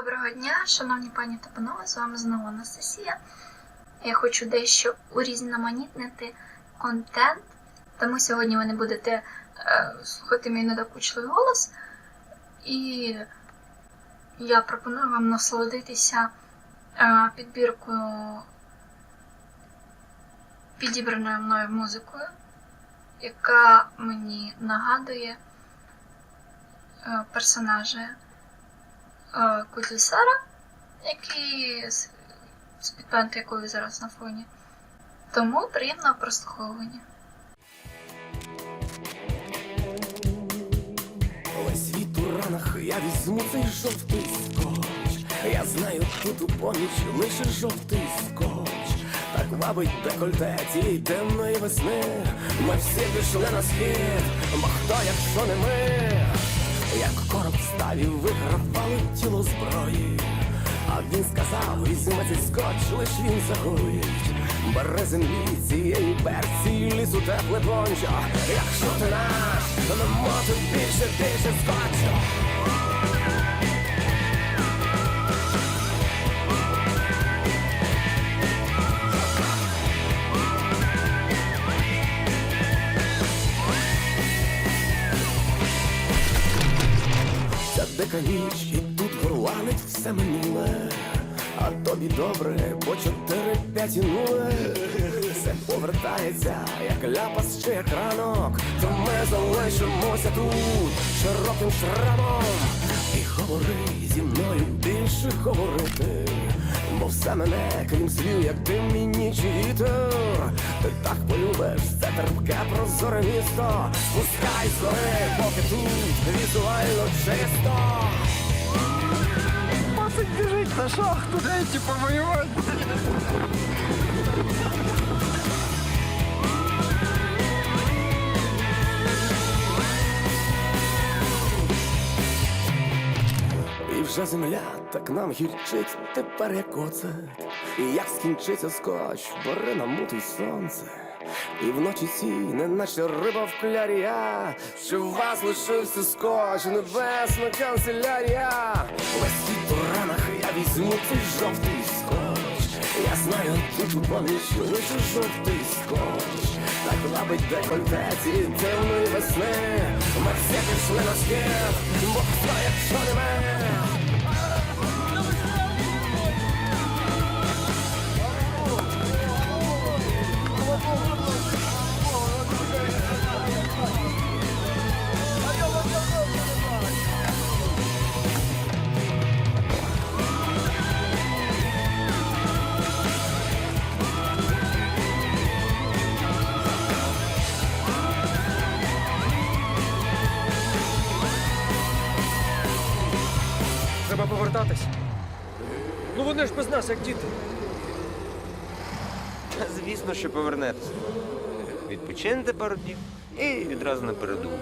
Доброго дня, шановні пані та панове, з вами знову Анастасія. Я хочу дещо урізноманітнити контент, тому сьогодні ви не будете е, слухати мій недокучливий голос. І я пропоную вам насолодитися е, підбіркою підібраною мною музикою, яка мені нагадує е, персонажі е, який з, підпенти якої зараз на фоні. Тому приємного прослуховування. Весь світ у ранах, я візьму цей жовтий скотч. Я знаю, тут у поміч лише жовтий скотч. Так вабить декольте цієї темної весни. Ми всі пішли на схід, бо хто, якщо не ми, як короб вигравали тіло зброї. А він сказав, візьме цей скотч, лиш він загоїть. Бере землі цієї персії лісу тепле пончо. Якщо ти наш, то не може більше, більше скотчу. Добре, по чотири-п'ять і нуле Все повертається, як ляпас чи як ранок. То ми залишимося тут широким шрамом І говори зі мною більше говорити. Бо все мене, крім слів, як ти мій ніч вітер. Ти так полюбиш, це терпке прозоре місто. Спускай з гори, поки тут візуально чисто Біжить на шахту, дайте повоювати. І вже земля так нам гірчить тепер як оцет. І як скінчиться скотч, бери намутий сонце. І вночі ці, неначе риба в клярі я, що в вас лишився скотч, небесна канцелярія. Весь візьму цей жовтий скотч. Я знаю, тут поміч лише жовтий скотч. Так лабить декольте темної весни. Ми всі пішли на схід, бо хто, якщо не ми. Нас, як діти. Звісно, що повернетеся. Відпочинете пару днів і відразу на передову.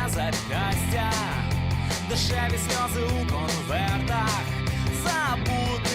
Дрябає запястя, дешеві сльози у конвертах, забути,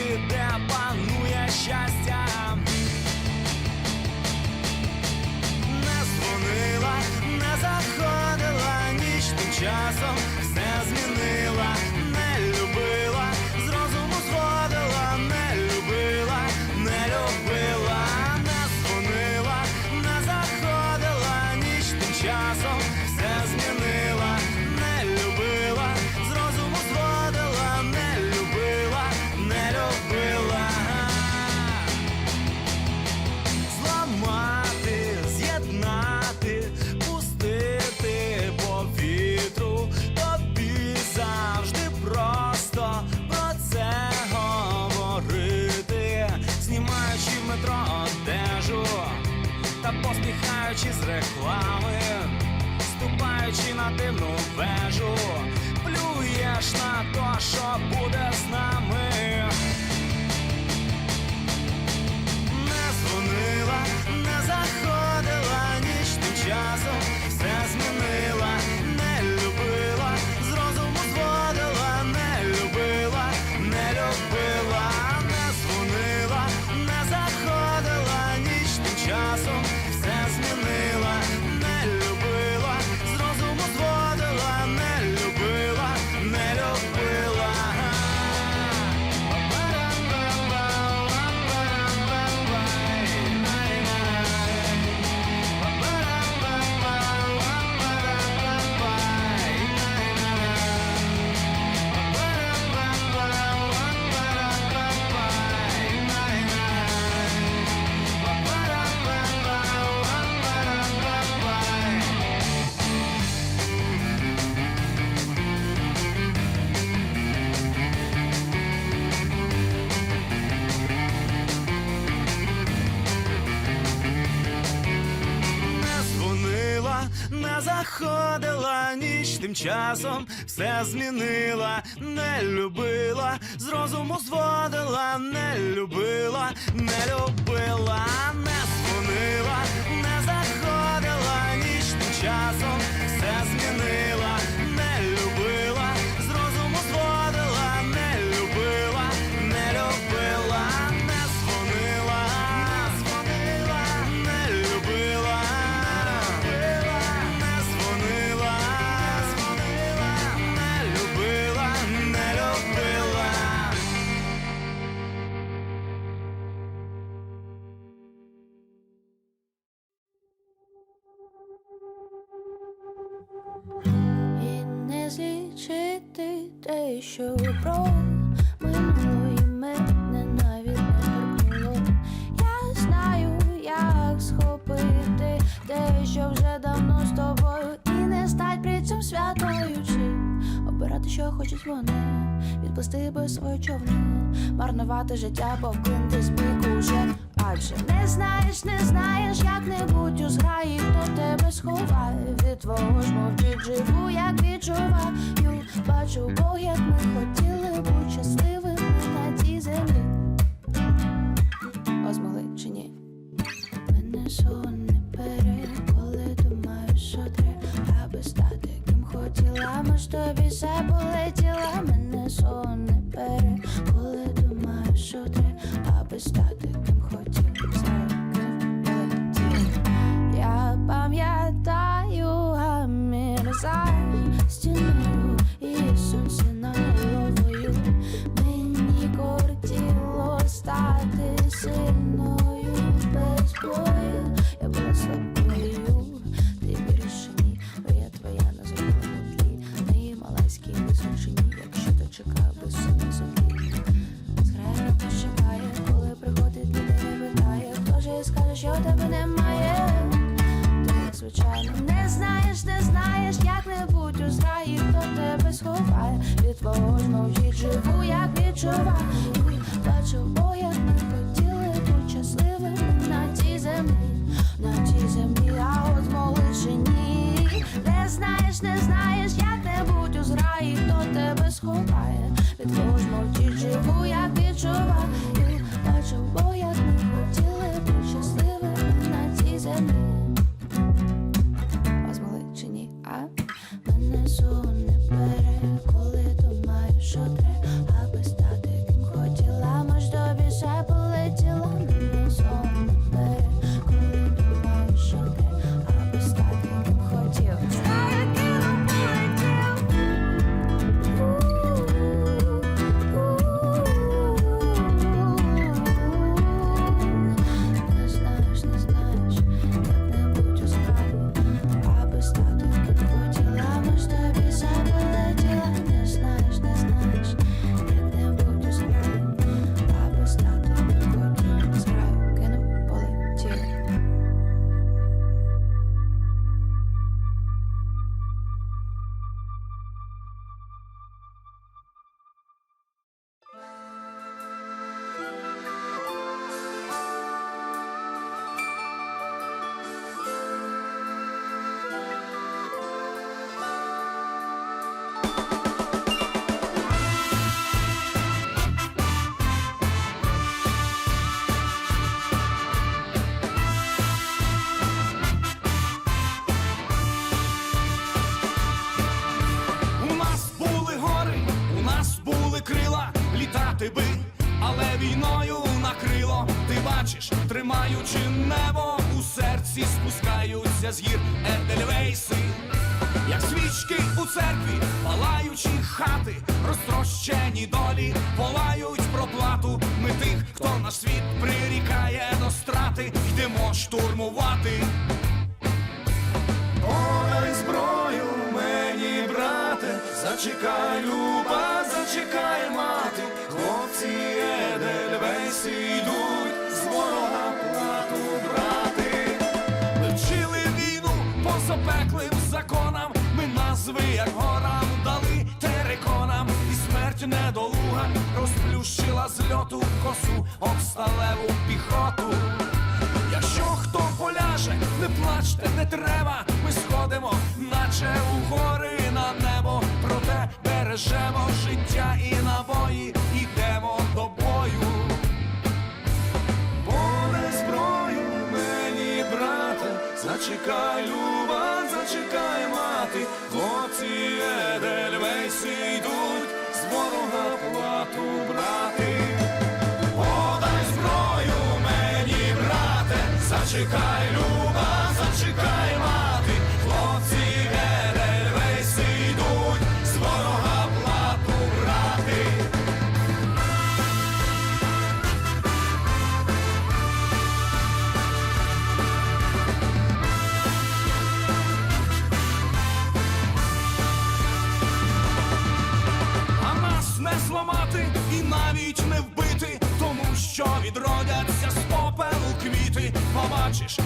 посміхаючи з реклами, ступаючи на дивну вежу, плюєш на то, що буде з нами. Не дзвонила, не заходила не заходила ніч тим часом, все змінила, не любила, з розуму зводила, не любила, не любила, не дзвонила, не заходила ніч тим часом, те, що про минуло і мене навіть не торкнуло. Я знаю, як схопити те, що вже давно з тобою, і не стать при цьому святою чи обирати, що хочуть вони, відпусти би свою човну, марнувати життя, повклинти зміг уже. Адже не знаєш, не знаєш, як-небудь у зграї, хто тебе сховає від твого ж мовчить живу, як відчуваю, бачу Бог, як ми хотіли бути щасливими на цій землі. О, чи ні? Мене сон не бере, коли думаю, що треба, аби стати ким хотіла, ми ж тобі все полетіла, мене сон не бере, коли думаю, що треба, аби стати Не знаєш, не знаєш, як-небудь у зграї, хто тебе сховає. Від кожного мовчить живу, як відчуваю. Спускаються з гір Едельвейси, як свічки у церкві, палаючі хати, розтрощені долі, волають про плату. Ми тих, хто наш світ прирікає до страти, йдемо штурмувати. Подай зброю мені, брате, зачекай, люба, зачекай, мати, хлопці Едельвейси йдуть назви, як горам, дали териконам, і смерть недолуга розплющила з льоту косу обсталеву піхоту. Якщо хто поляже, не плачте, не треба. Ми сходимо, наче у гори на небо. Проте бережемо життя і набої, зачекай,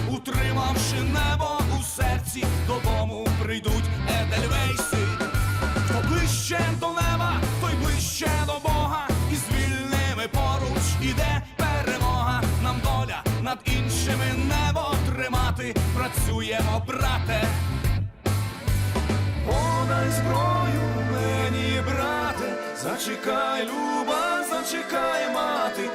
утримавши небо у серці, додому прийдуть Едельвейси. Хто ближче до неба, той ближче до Бога, і з вільними поруч іде перемога. Нам доля над іншими небо тримати. Працюємо, брате. Подай зброю мені, брате, зачекай, люба, зачекай, мати,